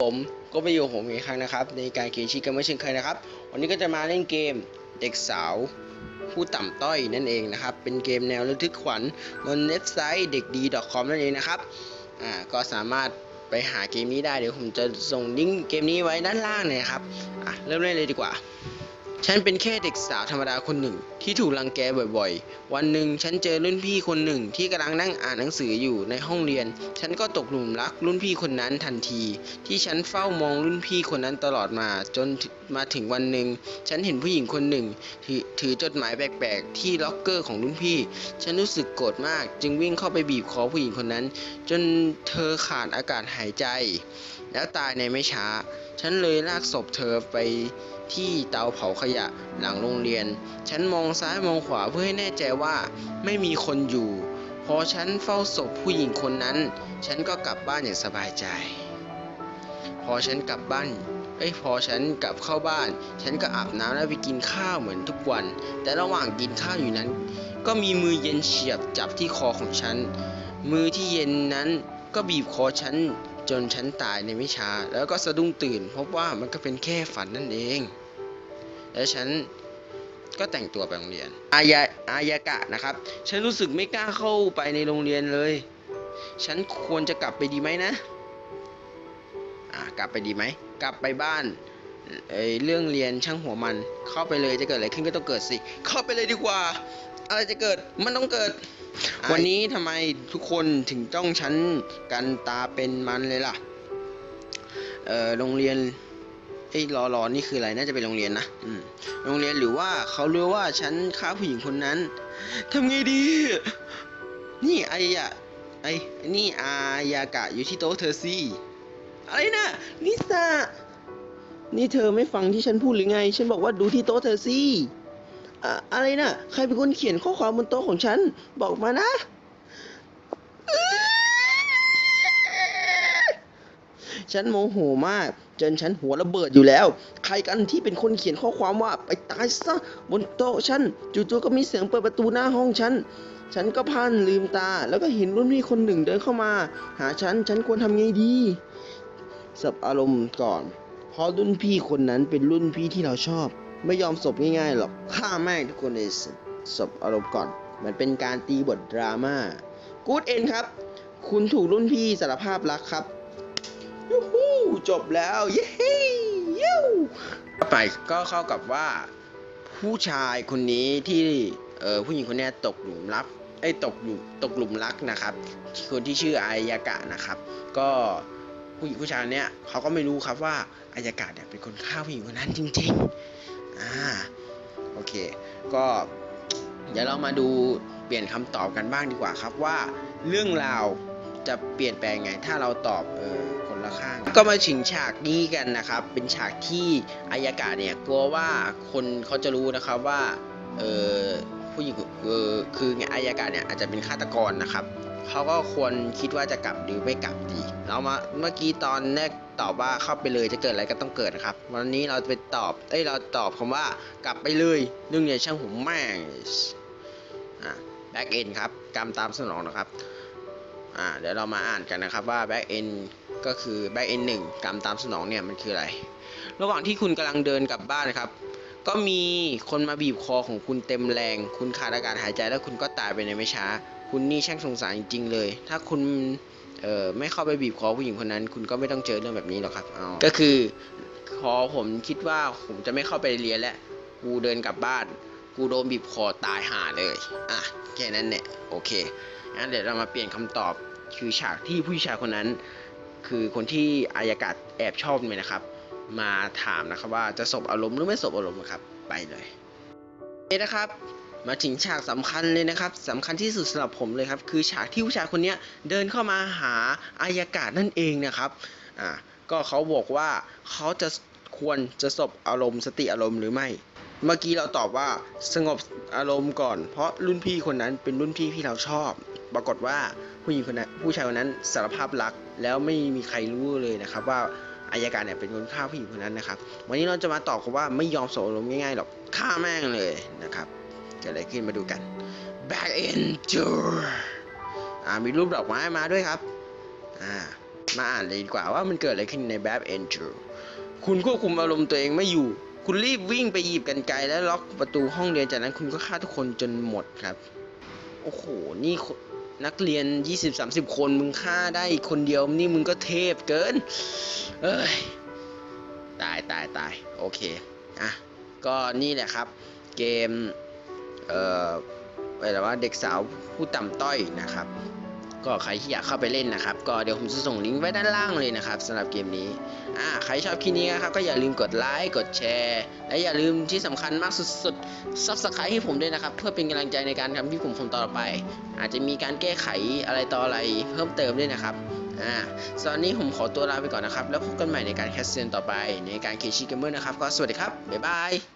ผมก็ไปอยู่ผมอีกครั้งนะครับ ในการเขียนชีกันไม่เช่นเคยนะครับ วันนี้ก็จะมาเล่นเกมเด็กสาวผู้ต่ำต้อยนั่นเองนะครับ เป็นเกมแนวระทึกขวัญบนเว็บไซต์เด็กดี .com นั่นเองนะครับอ่าก็สามารถไปหาเกมนี้ได้เดี๋ยวผมจะส่งลิงก์เกมนี้ไว้ด้านล่างเลยครับอะเริ่มเล่นเลยดีกว่า ฉันเป็นแค่เด็กสาวธรรมดาคนหนึ่ง ที่ถูกรังแกบ่อยๆ วันหนึ่งฉันเจอรุ่นพี่คนหนึ่งที่กำลังนั่งอ่านหนังสืออยู่ในห้องเรียน ฉันก็ตกหลุมรักรุ่นพี่คนนั้นทันที ที่ฉันเฝ้ามองรุ่นพี่คนนั้นตลอดมาจนมาถึงวันหนึ่ง ฉันเห็นผู้หญิงคนหนึ่งถถือจดหมายแปลกๆ ที่ล็อกเกอร์ของรุ่นพี่ ฉันรู้สึกโกรธมาก จึงวิ่งเข้าไปบีบคอผู้หญิงคนนั้น จนเธอขาดอากาศหายใจ แล้วตายในไม่ช้า ฉันเลยลากศพเธอไป ที่เตาเผาขยะหลังโรงเรียน ฉันมองซ้ายมองขวาเพื่อให้แน่ใจว่าไม่มีคนอยู่ พอฉันเฝ้าศพผู้หญิงคนนั้น ฉันก็กลับบ้านอย่างสบายใจ พอฉันกลับบ้านเอ้ยพอฉันกลับเข้าบ้าน ฉันก็อาบน้ำแล้วไปกินข้าวเหมือนทุกวัน แต่ระหว่างกินข้าวอยู่นั้น ก็มีมือเย็นเฉียบจับที่คอของฉัน มือที่เย็นนั้นก็บีบคอฉัน จนฉันตายในไม่ช้าแล้วก็สะดุ้งตื่น พบว่ามันก็เป็นแค่ฝันนั่นเอง แล้วฉันก็แต่งตัวไปโรงเรียน อายาอายากะนะครับ ฉันรู้สึกไม่กล้าเข้าไปในโรงเรียนเลย ฉันควรจะกลับไปดีไหมนะ อ่ากลับไปดีไหม กลับไปบ้านเอเรื่องเรียนช่างหัวมัน เข้าไปเลยจะเกิดอะไรขึ้นก็ต้องเกิดสิ เข้าไปเลยดีกว่า อะไรจะเกิด มันต้องเกิด วันนี้ทำไมทุกคนถึงจ้องฉันกันตาเป็นมันเลยล่ะ เอ่อ โรงเรียนเอ้รอรอนี่คืออะไร น่าจะเป็นโรงเรียนนะ อืม โรงเรียนหรือว่าเขารู้ว่าฉันฆ่าผู้หญิงคนนั้นทำไงดี นี่ไอ้อะไอ้ นี่อายากะอยู่ที่โต๊ะเธอสิอะไรนะนิสานี่เธอไม่ฟังที่ฉันพูดหรือไง ฉันบอกว่าดูที่โต๊ะเธอสิ อะอะไรนะใครเป็นคนเขียนข้อความบนโต๊ะของฉัน บอกมานะ ฉันโมโหมาก จนฉันหัวระเบิดอยู่แล้ว ใครกันที่เป็นคนเขียนข้อความว่าไปตายซะบนโต๊ะฉัน จู่ๆก็มีเสียงเปิดประตูหน้าห้องฉัน ฉันก็พันลืมตา แล้วก็เห็นรุ่นพี่คนหนึ่งเดินเข้ามา หาฉัน ฉันควรทำไงดีสับอารมณ์ก่อน เพราะรุ่นพี่คนนั้นเป็นรุ่นพี่ที่เราชอบ ไม่ยอมสบง่ายๆหรอกฆ่าแม่งทุกคนเลยสบอารมณ์ก่อน มันเป็นการตีบทดราม่ากูดเอ็นครับ คุณถูกรุ่นพี่สารภาพรักครับยูฮูจบแล้ว เย้ยูต่อไปก็เข้ากับว่า ผู้ชายคนนี้ที่เออผู้หญิงคนนี้ตกหลุมรักไอ้ตกหลุมตกหลุมรักนะครับ คนที่ชื่ออายากะนะครับ ก็ผู้หญิงผู้ชายเนี้ยเขาก็ไม่รู้ครับว่าอายากะเนี่ยเป็นคนฆ่าผู้หญิงคนนั้นจริง ๆ อ่าโอเค ก็เดี๋ยวเรามาดูเปลี่ยนคำตอบกันบ้างดีกว่าครับว่าเรื่องราวจะเปลี่ยนแปลงไง ถ้าเราตอบเออคนละข้าง ก็มาถึงฉากนี้กันนะครับ เป็นฉากที่อายากาเนี่ยกลัวว่าคนเขาจะรู้นะครับว่าเออผู้หญิงเออคือไงอายากาเนี่ยอาจจะเป็นฆาตกรนะครับ เขาก็ควรคิดว่าจะกลับหรือไม่กลับดีเรามาเมื่อกี้ตอนแรกตอบว่าเข้าไปเลยจะเกิดอะไรก็ต้องเกิดนะครับ วันนี้เราไปตอบเอ้ยเราตอบคำว่ากลับไปเลยเรื่งเนี่ยช่างผมแม่งอะแบ็กเอนครับกรรมตามสนองนะครับอ่าเดี๋ยวเรามาอ่านกันนะครับว่า back end ก็คือ back end หนึ่งกรรมตามสนองเนี่ยมันคืออะไร ระหว่างที่คุณกำลังเดินกลับบ้านครับก็มีคนมาบีบคอของคุณเต็มแรง คุณขาดอากาศหายใจแล้วคุณก็ตายไปในไม่ช้า คุณนี่ช่างสงสารจริงๆเลย ถ้าคุณเอ่อไม่เข้าไปบีบคอผู้หญิงคนนั้น คุณก็ไม่ต้องเจอเรื่องแบบนี้หรอกครับเอาก็คือพอผมคิดว่าผมจะไม่เข้าไปเรียนแล้วกูเดินกลับบ้าน กูโดนบีบคอตายห่าเลย อะแค่นั้นเนี่ยโอเคงั้นเดี๋ยวเรามาเปลี่ยนคำตอบคือฉากที่ผู้ชายคนนั้น คือคนที่อายากาศแอบชอบเนี่ยนะครับ มาถามนะครับว่าจะสบอารมณ์หรือไม่สบอารมณ์นะครับไปเลยโอเคนะครับ มาถึงฉากสำคัญเลยนะครับสำคัญที่สุดสำหรับผมเลยครับ คือฉากที่ผู้ชายคนนี้เดินเข้ามาหาอายากาศนั่นเองนะครับอ่าก็เขาบอกว่าเขาจะควรจะสบอารมณ์สติอารมณ์หรือไม่ เมื่อกี้เราตอบว่าสงบอารมณ์ก่อน เพราะรุ่นพี่คนนั้นเป็นรุ่นพี่ที่เราชอบ ปรากฏว่าผู้หญิงคนนั้นผู้ชายคนนั้นสารภาพรักแล้วไม่มีใครรู้เลยนะครับว่าอายการเนี่ยเป็นคนฆ่าผู้หญิงคนนั้นนะครับ วันนี้เราจะมาตอบกันว่าไม่ยอมสบอารมณ์ง่ายๆหรอกฆ่าแม่งเลยนะครับ เกิดอะไรขึ้นมาดูกัน back into อ่ามีรูปดอกไม้มาด้วยครับ อ่า มาอ่านเลยดีกว่าว่ามันเกิดอะไรขึ้นในแบบเอนจูคุณควบคุมอารมณ์ตัวเองไม่อยู่ คุณรีบวิ่งไปหยิบกันไกลและล็อกประตูห้องเรียนจากนั้นคุณก็ฆ่าทุกคนจนหมดครับ โอ้โห นี่นนักเรียน 20-30 คนมึงฆ่าได้คนเดียวนี่มึงก็เทพเกิน เอ้ย ตายตายตายโอเค อะ ก็นี่แหละครับ เกม เอ่ออะไรว่าเด็กสาวผู้ต่ำต้อยนะครับ ก็ใครที่อยากเข้าไปเล่นนะครับ ก็เดี๋ยวผมจะส่งลิงก์ไว้ด้านล่างเลยนะครับสำหรับเกมนี้อ่าใครชอบคลิปนี้นะครับก็อย่าลืมกดไลค์กดแชร์ และอย่าลืมที่สำคัญมากสุดๆ subscribe ให้ผมด้วยนะครับ เพื่อเป็นกำลังใจในการทำที่ผมผมต่อไป อาจจะมีการแก้ไขอะไรต่ออะไรเพิ่มเติมด้วยนะครับอ่าสำหรับนนี้ผมขอตัวลาไปก่อนนะครับ แล้วพบกันใหม่ในการแคสเซนต่อไปในการเคชิเกมเมอร์นะครับ ก็สวัสดีครับบ๊ายบาย